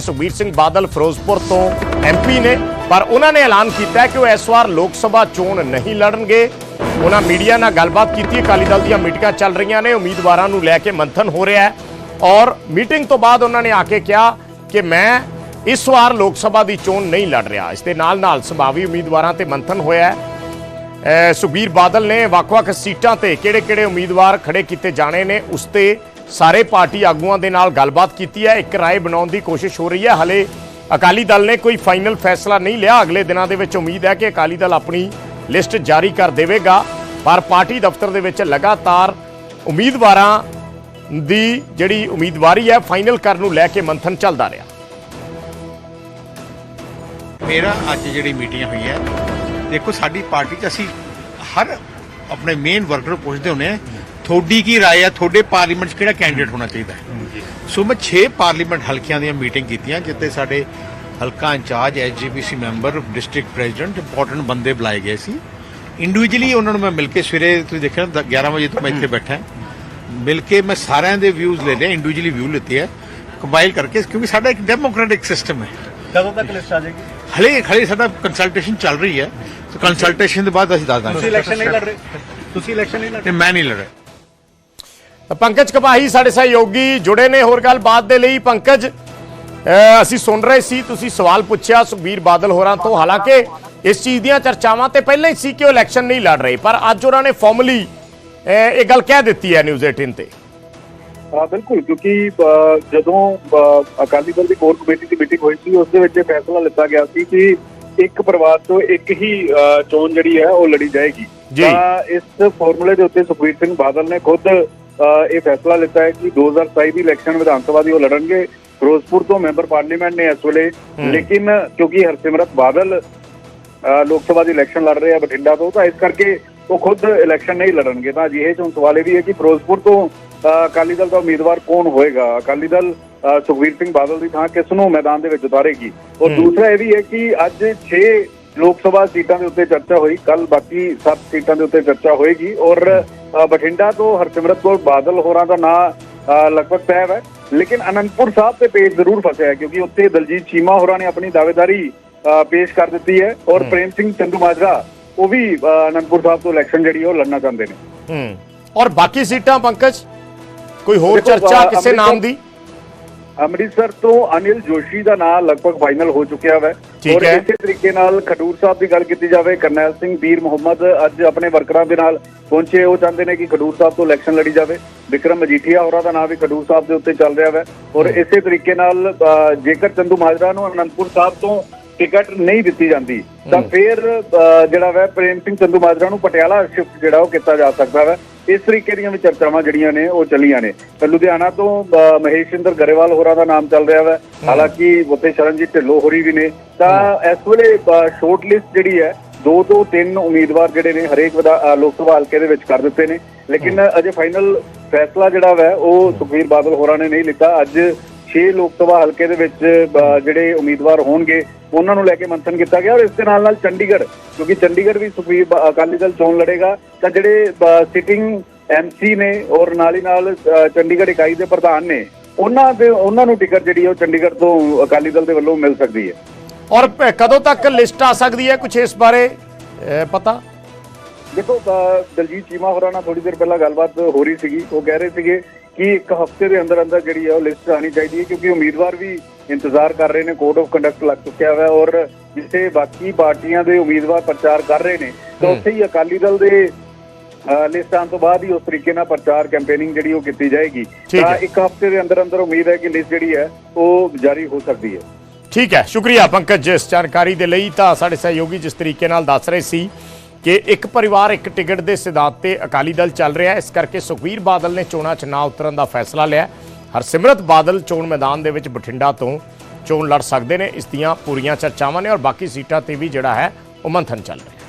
ਸੁਖਬੀਰ ਸਿੰਘ ਬਾਦਲ ਫਿਰੋਜ਼ਪੁਰ ਤੋਂ ਐਮਪੀ ਨੇ। ਪਰ ਉਹਨਾਂ ਨੇ ਐਲਾਨ ਕੀਤਾ ਕਿ ਉਹ ਇਸ ਵਾਰ ਲੋਕ ਸਭਾ ਚੋਣ ਨਹੀਂ ਲੜਨਗੇ। ਉਹਨਾਂ ਮੀਡੀਆ ਨਾਲ ਗੱਲਬਾਤ ਕੀਤੀ ਅਕਾਲੀ ਦਲ ਦੀਆਂ ਮੀਟਿੰਗਾਂ ਚੱਲ ਰਹੀਆਂ ਨੇ। ਉਮੀਦਵਾਰਾਂ ਨੂੰ ਲੈ ਕੇ ਮੰਥਨ ਹੋ ਰਿਹਾ ਹੈ। ਔਰ ਮੀਟਿੰਗ ਤੋਂ ਬਾਅਦ ਉਹਨਾਂ ਨੇ ਆ ਕੇ ਕਿਹਾ ਕਿ ਮੈਂ ਇਸ ਵਾਰ ਲੋਕ ਸਭਾ ਦੀ ਚੋਣ ਨਹੀਂ ਲੜ ਰਿਹਾ। ਇਸ ਦੇ ਨਾਲ ਨਾਲ ਸੰਭਾਵੀ ਉਮੀਦਵਾਰਾਂ ਤੇ ਮੰਥਨ ਹੋਇਆ ਹੈ। ਸੁਖਬੀਰ ਬਾਦਲ ਨੇ ਵੱਖ-ਵੱਖ ਸੀਟਾਂ ਤੇ ਕਿਹੜੇ-ਕਿਹੜੇ ਉਮੀਦਵਾਰ ਖੜੇ ਕੀਤੇ ਜਾਣੇ ਨੇ, ਉਸ ਤੇ ਸਾਰੇ ਪਾਰਟੀ ਆਗੂਆਂ ਦੇ ਨਾਲ ਗੱਲਬਾਤ ਕੀਤੀ ਹੈ। ਇੱਕ ਰਾਏ ਬਣਾਉਣ ਦੀ ਕੋਸ਼ਿਸ਼ ਹੋ ਰਹੀ ਹੈ। ਹਲੇ ਅਕਾਲੀ ਦਲ ਨੇ ਕੋਈ ਫਾਈਨਲ ਫੈਸਲਾ ਨਹੀਂ ਲਿਆ। ਅਗਲੇ ਦਿਨਾਂ ਦੇ ਵਿੱਚ ਉਮੀਦ ਹੈ ਕਿ ਅਕਾਲੀ ਦਲ ਆਪਣੀ ਲਿਸਟ ਜਾਰੀ ਕਰ ਦੇਵੇਗਾ। ਪਰ ਪਾਰਟੀ ਦਫ਼ਤਰ ਦੇ ਵਿੱਚ ਲਗਾਤਾਰ ਉਮੀਦਵਾਰਾਂ ਦੀ ਜਿਹੜੀ ਉਮੀਦਵਾਰੀ ਹੈ, ਫਾਈਨਲ ਕਰਨ ਨੂੰ ਲੈ ਕੇ ਮੰਥਨ ਚੱਲਦਾ ਰਿਹਾ। ਮੇਰਾ ਅੱਜ ਜਿਹੜੀ ਮੀਟਿੰਗ ਹੋਈ ਹੈ, ਦੇਖੋ ਸਾਡੀ ਪਾਰਟੀ 'ਚ ਅਸੀਂ ਹਰ ਆਪਣੇ ਮੇਨ ਵਰਕਰ ਨੂੰ ਪੁੱਛਦੇ ਹੁੰਦੇ ਆ ਤੁਹਾਡੀ ਕੀ رائے ਹੈ ਤੁਹਾਡੇ ਪਾਰਲੀਮੈਂਟ 'ਚ ਕਿਹੜਾ ਕੈਂਡੀਡੇਟ ਹੋਣਾ ਚਾਹੀਦਾ ਹੈ ਸੋ ਮੈਂ 6 ਪਾਰਲੀਮੈਂਟ ਹਲਕਿਆਂ ਦੀਆਂ ਮੀਟਿੰਗ ਕੀਤੀਆਂ ਜਿੱਥੇ ਸਾਡੇ ਹਲਕਾ incharge SGPC member district president important ਬੰਦੇ ਬੁਲਾਏ ਗਏ ਸੀ ਇੰਡੀਵਿਜੂਅਲੀ ਉਹਨਾਂ ਨੂੰ ਮੈਂ ਮਿਲ ਕੇ ਸਵੇਰੇ ਤੁਸੀਂ ਦੇਖਿਆ ਨਾ 11 ਵਜੇ ਤੋਂ ਮੈਂ ਇੱਥੇ ਬੈਠਾ ਮਿਲ ਕੇ ਮੈਂ ਸਾਰਿਆਂ ਦੇ ਵਿਊਜ਼ ਲੈ ਲਏ ਇੰਡੀਵਿਜੂਅਲੀ ਵਿਊ ਲਿੱਤੇ ਹੈ ਕੰਬਾਈਲ ਕਰਕੇ ਕਿਉਂਕਿ ਸਾਡਾ ਇੱਕ ਡੈਮੋਕ੍ਰੈਟਿਕ ਸਿਸਟਮ ਹੈ ਕਦੋਂ ਤੱਕ ਲਿਸਟ ਆ ਜਾਏਗੀ ਹਲੇ ਹਲੇ ਸਾਡਾ ਕੰਸਲਟੇਸ਼ਨ ਚੱਲ ਰਹੀ ਹੈ। ਸੋ ਕੰਸਲਟੇਸ਼ਨ ਦੇ ਬਾਅਦ ਅਸੀਂ ਦੱਸ ਤੁਸੀਂ ਦਾਂਗੇ ਇਲੈਕਸ਼ਨ ਨਹੀਂ ਲੜ ਰਹੇ। ਤੁਸੀਂ ਇਲੈਕਸ਼ਨ ਨਹੀਂ ਲੜ ਤੇ ਮੈਂ ਨਹੀਂ ਲੜ ਰਿਹਾ। ਤਾਂ ਪੰਕਜ ਕਪਾਹੀ ਸਾਡੇ ਸਹਿਯੋਗੀ ਜੁੜੇ ਨੇ। ਹੋਰ ਗੱਲਬਾਤ ਦੇ ਲਈ ਪੰਕਜ ਅਸੀਂ ਸੁਣ ਰਹੇ ਸੀ ਤੁਸੀਂ ਸਵਾਲ ਪੁੱਛਿਆ ਸੁਖਬੀਰ ਬਾਦਲ ਹੋਰਾਂ ਤੋਂ। ਹਾਲਾਂਕਿ ਇਸ ਚੀਜ਼ ਦੀਆਂ ਚਰਚਾਵਾਂ ਤੇ ਪਹਿਲਾਂ ਹੀ ਸੀ ਕਿ ਉਹ ਇਲੈਕਸ਼ਨ ਨਹੀਂ ਲੜ ਰਹੇ ਪਰ ਅੱਜ ਉਹਨਾਂ ਨੇ ਫਾਰਮਲੀ ਇਹ ਗੱਲ ਕਹਿ ਦਿੱਤੀ ਹੈ ਨਿਊਜ਼ 18 ਤੇ। ਹਾਂ ਬਿਲਕੁਲ ਕਿਉਂਕਿ ਜਦੋਂ ਅਕਾਲੀ ਦਲ ਦੀ ਕੋਰ ਕਮੇਟੀ ਦੀ ਮੀਟਿੰਗ ਹੋਈ ਸੀ ਉਸ ਦੇ ਵਿੱਚ ਇਹ ਫੈਸਲਾ ਲਿੱਤਾ ਗਿਆ ਸੀ ਕਿ ਇੱਕ ਪਰਿਵਾਰ ਤੋਂ ਇੱਕ ਹੀ ਚੋਣ ਜਿਹੜੀ ਹੈ ਉਹ ਲੜੀ ਜਾਏਗੀ। ਤਾਂ ਇਸ ਫਾਰਮੂਲੇ ਦੇ ਉੱਤੇ ਸੁਖਬੀਰ ਸਿੰਘ ਬਾਦਲ ਨੇ ਖੁਦ ਇਹ ਫੈਸਲਾ ਲਿੱਤਾ ਹੈ ਕਿ 2027 ਦੀ ਇਲੈਕਸ਼ਨ ਵਿਧਾਨ ਸਭਾ ਦੀ ਉਹ ਲੜਨਗੇ। ਫਿਰੋਜ਼ਪੁਰ ਤੋਂ ਮੈਂਬਰ ਪਾਰਲੀਮੈਂਟ ਨੇ ਇਸ ਵੇਲੇ ਲੇਕਿਨ ਕਿਉਂਕਿ ਹਰਸਿਮਰਤ ਬਾਦਲ ਲੋਕ ਸਭਾ ਦੀ ਇਲੈਕਸ਼ਨ ਲੜ ਰਹੇ ਆ ਬਠਿੰਡਾ ਤੋਂ ਤਾਂ ਇਸ ਕਰਕੇ ਉਹ ਖੁਦ ਇਲੈਕਸ਼ਨ ਨਹੀਂ ਲੜਨਗੇ। ਤਾਂ ਅਜਿਹੇ ਚ ਸਵਾਲ ਇਹ ਵੀ ਹੈ ਕਿ ਫਿਰੋਜ਼ਪੁਰ ਤੋਂ ਅਕਾਲੀ ਦਲ ਦਾ ਉਮੀਦਵਾਰ ਕੌਣ ਹੋਏਗਾ? ਅਕਾਲੀ ਦਲ ਅ, ਸੁਖਬੀਰ ਸਿੰਘ ਬਾਦਲ ਦੀ ਥਾਂ ਕਿਸ ਨੂੰ ਮੈਦਾਨ ਦੇ ਵਿੱਚ ਉਤਾਰੇਗੀ? ਔਰ ਦੂਸਰਾ ਇਹ ਵੀ ਹੈ ਕਿ ਅੱਜ 6 ਲੋਕ ਸਭਾ ਸੀਟਾਂ ਦੇ ਉੱਤੇ ਚਰਚਾ ਹੋਈ ਕੱਲ ਬਾਕੀ 7 ਸੀਟਾਂ ਦੇ ਉੱਤੇ ਚਰਚਾ ਹੋਏਗੀ। ਔਰ ਬਠਿੰਡਾ ਤੋਂ ਹਰਸਿਮਰਤ ਕੌਰ ਬਾਦਲ ਹੋਰਾਂ ਦਾ ਨਾਂ ਲਗਭਗ ਤੈਅ ਹੈ। ਲੇਕਿਨ ਅਨੰਦਪੁਰ ਸਾਹਿਬ ਤੇ ਪੇਜ ਜ਼ਰੂਰ ਫਸਿਆ ਹੈ ਕਿਉਂਕਿ ਉੱਥੇ ਦਲਜੀਤ ਚੀਮਾ ਹੋਰਾਂ ਨੇ ਆਪਣੀ ਦਾਅਵੇਦਾਰੀ ਪੇਸ਼ ਕਰ ਦਿੱਤੀ ਹੈ। ਔਰ ਪ੍ਰੇਮ ਸਿੰਘ ਚੰਦੂ ਮਾਜਰਾ ਉਹ ਵੀ ਅਨੰਦਪੁਰ ਸਾਹਿਬ ਤੋਂ ਇਲੈਕਸ਼ਨ ਜਿਹੜੀ ਉਹ ਲੜਨਾ ਚਾਹੁੰਦੇ ਨੇ। ਹੂੰ। ਔਰ ਬਾਕੀ ਸੀਟਾਂ ਪੰਕਜ? ਕੋਈ ਹੋਰ ਚਰਚਾ ਕਿਸੇ ਨਾਮ ਦੀ? ਅੰਮ੍ਰਿਤਸਰ ਤੋਂ ਅਨਿਲ ਜੋਸ਼ੀ ਦਾ ਨਾਮ ਲਗਭਗ ਫਾਈਨਲ ਹੋ ਚੁੱਕਿਆ ਹੈ ਔਰ। ਇਸੇ ਤਰੀਕੇ ਨਾਲ ਖਡੂਰ ਸਾਹਿਬ ਦੀ ਗੱਲ ਕੀਤੀ ਜਾਵੇ ਕਰਨੈਲ ਸਿੰਘ ਵੀਰ ਮੁਹੰਮਦ ਅੱਜ ਆਪਣੇ ਵਰਕਰਾਂ ਦੇ ਨਾਲ ਪਹੁੰਚੇ। ਉਹ ਚਾਹੁੰਦੇ ਨੇ ਕਿ ਖਡੂਰ ਸਾਹਿਬ ਤੋਂ ਇਲੈਕਸ਼ਨ ਲੜੀ ਜਾਵੇ। ਵਿਕਰਮ ਮਜੀਠੀਆ ਹੋਰਾਂ ਦਾ ਨਾਮ ਵੀ ਖਡੂਰ ਸਾਹਿਬ ਦੇ ਉੱਤੇ ਚੱਲ ਰਿਹਾ ਹੈ ਔਰ ਇਸੇ ਤਰੀਕੇ ਨਾਲ ਜੇਕਰ ਚੰਦੂ ਮਾਜਰਾ ਨੂੰ ਅਨੰਦਪੁਰ ਸਾਹਿਬ ਤੋਂ ਟਿਕਟ ਨਹੀਂ ਦਿੱਤੀ ਜਾਂਦੀ ਤਾਂ ਫਿਰ ਜਿਹੜਾ ਵੈ ਪ੍ਰੇਮ ਸਿੰਘ ਚੰਦੂ ਮਾਜਰਾ ਨੂੰ ਪਟਿਆਲਾ ਸ਼ਿਫਟ ਜਿਹੜਾ ਉਹ ਕੀਤਾ ਜਾ ਸਕਦਾ ਹੈ ਇਸ ਤਰੀਕੇ ਦੀਆਂ ਵੀ ਚਰਚਾਵਾਂ ਜਿਹੜੀਆਂ ਨੇ ਉਹ ਚੱਲੀਆਂ ਨੇ। ਤਾਂ ਲੁਧਿਆਣਾ ਤੋਂ ਮਹੇਸ਼ਿੰਦਰ ਗਰੇਵਾਲ ਹੋਰਾਂ ਦਾ ਨਾਮ ਚੱਲ ਰਿਹਾ ਹੈ। ਹਾਲਾਂਕਿ ਉੱਥੇ ਸ਼ਰਨਜੀਤ ਢਿੱਲੋਂ ਹੋਰੀ ਵੀ ਨੇ। ਤਾਂ ਇਸ ਵੇਲੇ ਸ਼ੋਰਟ ਲਿਸਟ ਜਿਹੜੀ ਹੈ ਦੋ ਤੋਂ ਤਿੰਨ ਉਮੀਦਵਾਰ ਜਿਹੜੇ ਨੇ ਹਰੇਕ ਲੋਕ ਸਭਾ ਹਲਕੇ ਦੇ ਵਿੱਚ ਕਰ ਦਿੱਤੇ ਨੇ। ਲੇਕਿਨ ਅਜੇ ਫਾਈਨਲ ਫੈਸਲਾ ਜਿਹੜਾ ਵੈ ਉਹ ਸੁਖਬੀਰ ਬਾਦਲ ਹੋਰਾਂ ਨੇ ਨਹੀਂ ਲਿੱਤਾ। ਅੱਜ 6 ਲੋਕ ਸਭਾ ਹਲਕੇ ਦੇ ਵਿੱਚ ਜਿਹੜੇ ਉਮੀਦਵਾਰ ਹੋਣਗੇ ਉਹਨਾਂ ਨੂੰ ਲੈ ਕੇ ਮੰਥਨ ਕੀਤਾ ਗਿਆ ਔਰ ਇਸ ਦੇ ਨਾਲ ਨਾਲ ਚੰਡੀਗੜ੍ਹ ਕਿਉਂਕਿ ਚੰਡੀਗੜ੍ਹ ਵੀ ਸੁਖਬੀਰ ਅਕਾਲੀ ਦਲ ਚੋਣ ਲੜੇਗਾ ਤਾਂ ਜਿਹੜੇ ਸਿਟਿੰਗ ਐਮਸੀ ਨੇ ਔਰ ਨਾਲ ਹੀ ਨਾਲ ਚੰਡੀਗੜ੍ਹ ਇਕਾਈ ਦੇ ਪ੍ਰਧਾਨ ਨੇ ਉਹਨਾਂ ਦੇ ਉਹਨਾਂ ਨੂੰ ਟਿਕਟ ਜਿਹੜੀ ਹੈ ਉਹ ਚੰਡੀਗੜ੍ਹ ਤੋਂ ਅਕਾਲੀ ਦਲ ਦੇ ਵੱਲੋਂ ਮਿਲ ਸਕਦੀ ਹੈ। ਔਰ ਕਦੋਂ ਤੱਕ ਲਿਸਟ ਆ ਸਕਦੀ ਹੈ ਕੁਝ ਇਸ ਬਾਰੇ ਪਤਾ? ਦੇਖੋ ਦਲਜੀਤ ਚੀਮਾ ਹੋਰਾਂ ਨਾਲ ਥੋੜੀ ਦੇਰ ਪਹਿਲਾਂ ਗੱਲਬਾਤ ਹੋ ਰਹੀ ਸੀਗੀ ਉਹ ਕਹਿ ਰਹੇ ਸੀਗੇ ਕਿ ਇੱਕ ਹਫ਼ਤੇ ਦੇ ਅੰਦਰ ਅੰਦਰ ਜਿਹੜੀ ਹੈ ਉਹ ਲਿਸਟ ਆਣੀ ਚਾਹੀਦੀ ਹੈ ਕਿਉਂਕਿ ਉਮੀਦਵਾਰ ਵੀ ਇੰਤਜ਼ਾਰ ਕਰ ਰਹੇ ਨੇ ਕੋਡ ਆਫ ਕੰਡਕਟ ਲੱਗ ਚੁੱਕਿਆ ਹੋਇਆ ਔਰ ਜਿੱਥੇ ਬਾਕੀ ਪਾਰਟੀਆਂ ਦੇ ਉਮੀਦਵਾਰ ਪ੍ਰਚਾਰ ਕਰ ਰਹੇ ਨੇ ਤਾਂ ਉੱਥੇ ਹੀ ਅਕਾਲੀ ਦਲ ਦੇ ਲਿਸਟ ਤੋਂ ਬਾਅਦ ਹੀ ਉਸ ਤਰੀਕੇ ਨਾਲ ਪ੍ਰਚਾਰ ਕੈਂਪੇਨਿੰਗ ਜਿਹੜੀ ਉਹ ਕੀਤੀ ਜਾਏਗੀ। ਤਾਂ। ਇੱਕ ਹਫ਼ਤੇ ਦੇ ਅੰਦਰ ਅੰਦਰ ਉਮੀਦ ਹੈ ਕਿ ਲਿਸਟ ਜਿਹੜੀ ਹੈ ਉਹ ਜਾਰੀ ਹੋ ਸਕਦੀ ਹੈ। ਠੀਕ ਹੈ ਸ਼ੁਕਰੀਆ ਪੰਕਜ ਇਸ ਜਾਣਕਾਰੀ ਦੇ ਲਈ ਤਾਂ ਸਾਡੇ ਸਹਿਯੋਗੀ ਜਿਸ ਤਰੀਕੇ ਨਾਲ ਦੱਸ ਰਹੇ ਸੀ ਕਿ ਇੱਕ ਪਰਿਵਾਰ ਇੱਕ ਟਿਕਟ ਦੇ ਸਿਧਾਂਤ ਤੇ ਅਕਾਲੀ ਦਲ ਚੱਲ ਰਿਹਾ ਇਸ ਕਰਕੇ ਸੁਖਵੀਰ ਬਾਦਲ ਨੇ ਚੋਣਾਂ 'ਚ ਨਾ ਉਤਰਨ ਦਾ ਫੈਸਲਾ ਲਿਆ ਹਰਸਿਮਰਤ ਬਾਦਲ ਚੋਣ ਮੈਦਾਨ ਦੇ ਵਿੱਚ ਬਠਿੰਡਾ ਤੋਂ ਚੋਣ ਲੜ ਸਕਦੇ ਨੇ। ਇਸ ਦੀਆਂ ਪੂਰੀਆਂ ਚਰਚਾਵਾਂ ਨੇ ਔਰ ਬਾਕੀ ਸੀਟਾਂ ਤੇ ਵੀ ਜਿਹੜਾ ਹੈ ਉਹ ਮੰਥਨ ਚੱਲ ਰਿਹਾ